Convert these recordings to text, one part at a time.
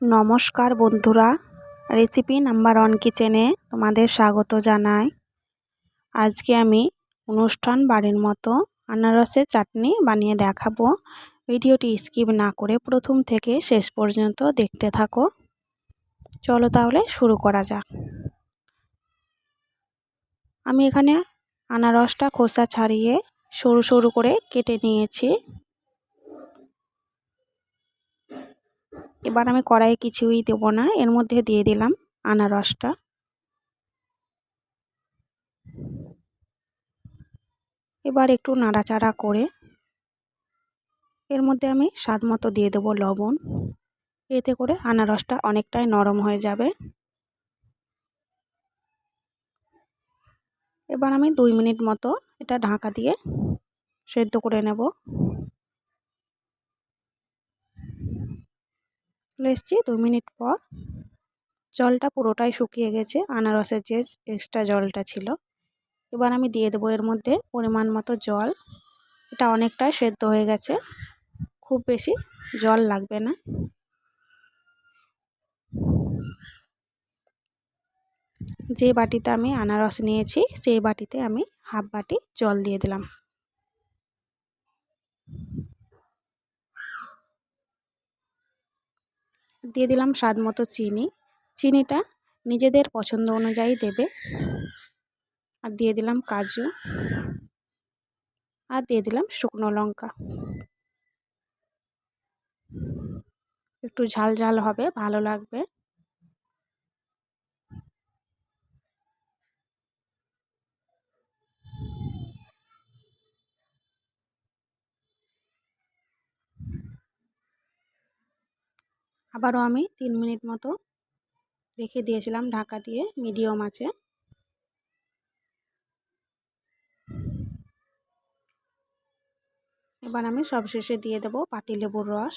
নমস্কার বন্ধুরা recipe number one কিচেনে তোমাদের স্বাগত জানাই। আজকে আমি অনুষ্ঠান বাড়ির মতো আনারসের চাটনি বানিয়ে দেখাবো। ভিডিওটি স্কিপ না করে প্রথম থেকে শেষ পর্যন্ত দেখতে থাকো। চলো তাহলে শুরু করা যাক। আমি এখানে আনারসটা খোসা ছাড়িয়ে সরু সরু করে কেটে নিয়েছি। এবার আমি কড়াইয়ে কিছুই দেব না, এর মধ্যে দিয়ে দিলাম আনারসটা। এবার একটু নাড়াচাড়া করে এর মধ্যে আমি স্বাদ মতো দিয়ে দেবো লবণ। এতে করে আনারসটা অনেকটাই নরম হয়ে যাবে। এবার আমি দুই মিনিট মতো এটা ঢাকা দিয়ে সেদ্ধ করে নেব। চলে এসেছি দু মিনিট পর। জলটা পুরোটাই শুকিয়ে গেছে, আনারসের যে এক্সট্রা জলটা ছিল। এবার আমি দিয়ে দেবো এর মধ্যে পরিমাণ মতো জল। এটা অনেকটাই সেদ্ধ হয়ে গেছে, খুব বেশি জল লাগবে না। যে বাটিতে আমি আনারস নিয়েছি, সেই বাটিতে আমি হাফ বাটি জল দিয়ে দিলাম। দিয়ে দিলাম স্বাদ মতো চিনি। চিনিটা নিজেদের পছন্দ অনুযায়ী দেবে। আর দিয়ে দিলাম কাজু। আর দিয়ে দিলাম শুকনো লঙ্কা। একটু ঝাল ঝাল হবে, ভালো লাগবে। আবারও আমি তিন মিনিট মতো রেখে দিয়েছিলাম ঢাকা দিয়ে, মিডিয়াম আছে। এবার আমি সবশেষে দিয়ে দেবো পাতিলেবুর রস।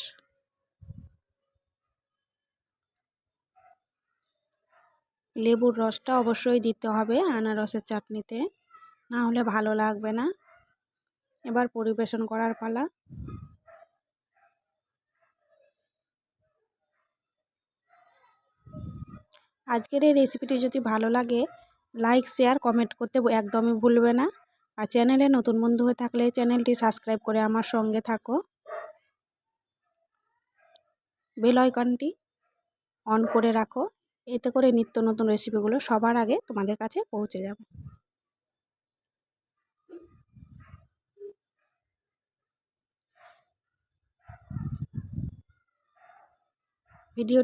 লেবুর রসটা অবশ্যই দিতে হবে আনারসের চাটনিতে, না হলে ভালো লাগবে না। এবার পরিবেশন করার পালা। আজকের এই রেসিপিটি যদি ভালো লাগে লাইক শেয়ার কমেন্ট করতে একদমই ভুলবে না। আর চ্যানেলে নতুন বন্ধু হয়ে থাকলে চ্যানেলটি সাবস্ক্রাইব করে আমার সঙ্গে থাকো। বেল আইকনটি অন করে রাখো। এতে করে নিত্য নতুন রেসিপিগুলো সবার আগে তোমাদের কাছে পৌঁছে যাবে। ভিডিও